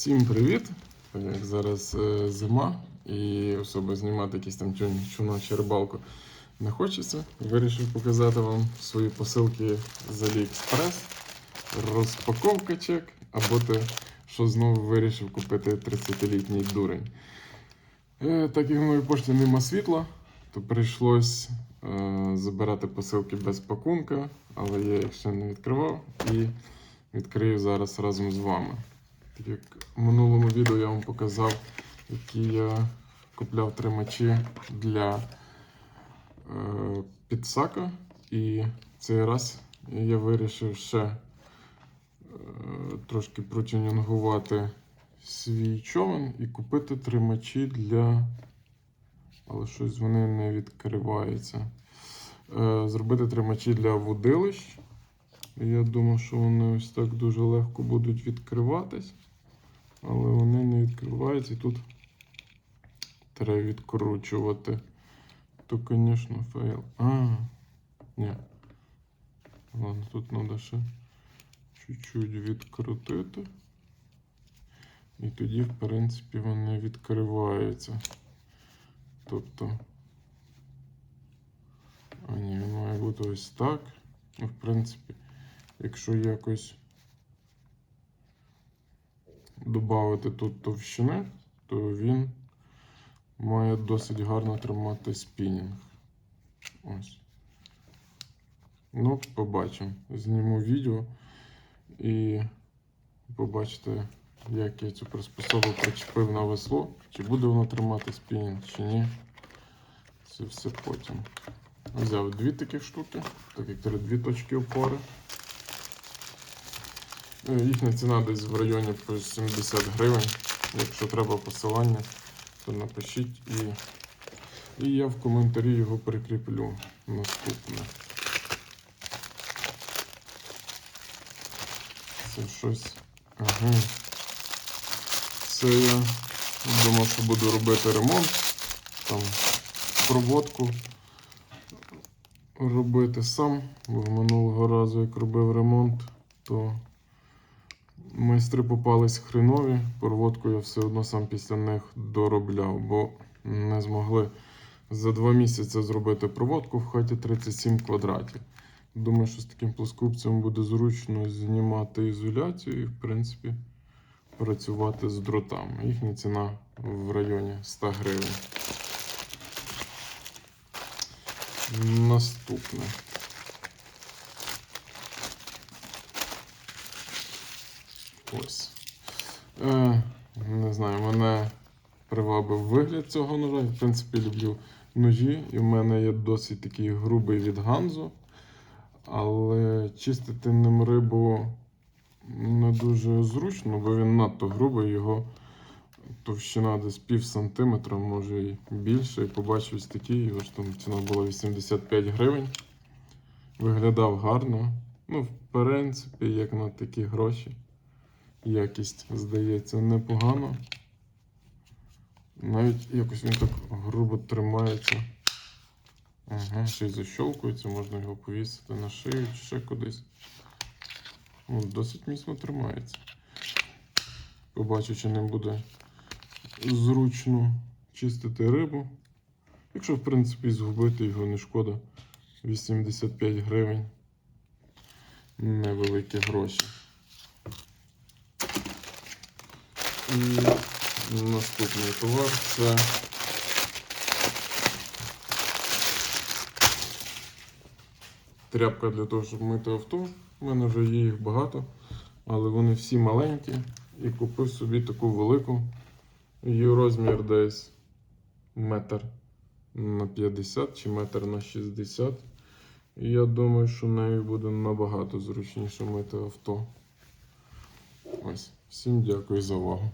Всім привіт! Як зараз е, зима і особо знімати якісь там чу- чуночі рибалку не хочеться. Вирішив показати вам свої посилки з AliExpress, розпаковка чек, або те, що знову вирішив купити 30-літній дурень. Е, Так як в моїй пошті нема світла, то прийшлось е, забирати посилки без пакунка, але я їх ще не відкривав і відкрию зараз разом з вами. Як в минулому відео я вам показав, які я купляв тримачі для е, підсака. І цей раз я вирішив ще е, трошки протюнінгувати свій човен і купити тримачі для. Але щось вони не відкриваються. Е, зробити тримачі для водилищ. Я думав, що вони ось так дуже легко будуть відкриватись, але вони не відкриваються і тут треба відкручувати. То, звісно, фейл. А, ні. Ладно, тут треба ще чуть-чуть відкрутити. І тоді, в принципі, вони відкриваються. Тобто. А ні, він має бути ось так. В принципі, якщо якось додати тут товщини, то він має досить гарно тримати спінінг. Ось. Ну, побачимо. Зніму відео і побачите, як я цю приспособу причепив на весло, чи буде воно тримати спінінг, чи ні. Це все потім. Взяв дві такі штуки, так як це дві точки опори. Е, Їхня ціна десь в районі по 70 гривень. Якщо треба посилання, то напишіть і, і я в коментарі його прикріплю наступне. Це щось. Ага. Це я думав, що буду робити ремонт. Там проводку робити сам, бо минулого разу, як робив ремонт, то майстри попались хренові. Проводку я все одно сам після них доробляв, бо не змогли за два місяці зробити проводку в хаті 37 квадратів. Думаю, що з таким плоскупцем буде зручно знімати ізоляцію і, в принципі, працювати з дротами. Їхня ціна в районі 100 гривень. Наступне. Ось. Е, не знаю, мене привабив вигляд цього ножа. В принципі, люблю ножі, і в мене є досить такий грубий від Ганзо. Але чистити ним рибу не дуже зручно, бо він надто грубий, його товщина десь пів сантиметра, може і більше. І побачив ось такий, його ж там ціна була 85 гривень. Виглядав гарно. Ну, в принципі, як на такі гроші. Якість, здається, непогано. Навіть якось він так грубо тримається. Ага, ще й защолкується, можна його повісити на шию чи ще кудись. Ну, досить міцно тримається. Побачу, чи ним буде зручно чистити рибу. Якщо, в принципі, згубити його не шкода. 85 гривень. Невеликі гроші. І наступний товар це тряпка для того, щоб мити авто. У мене вже є їх багато, але вони всі маленькі. І купив собі таку велику. Її розмір десь метр на 50 чи метр на 60. І я думаю, що нею буде набагато зручніше мити авто. Ось, всім дякую за увагу.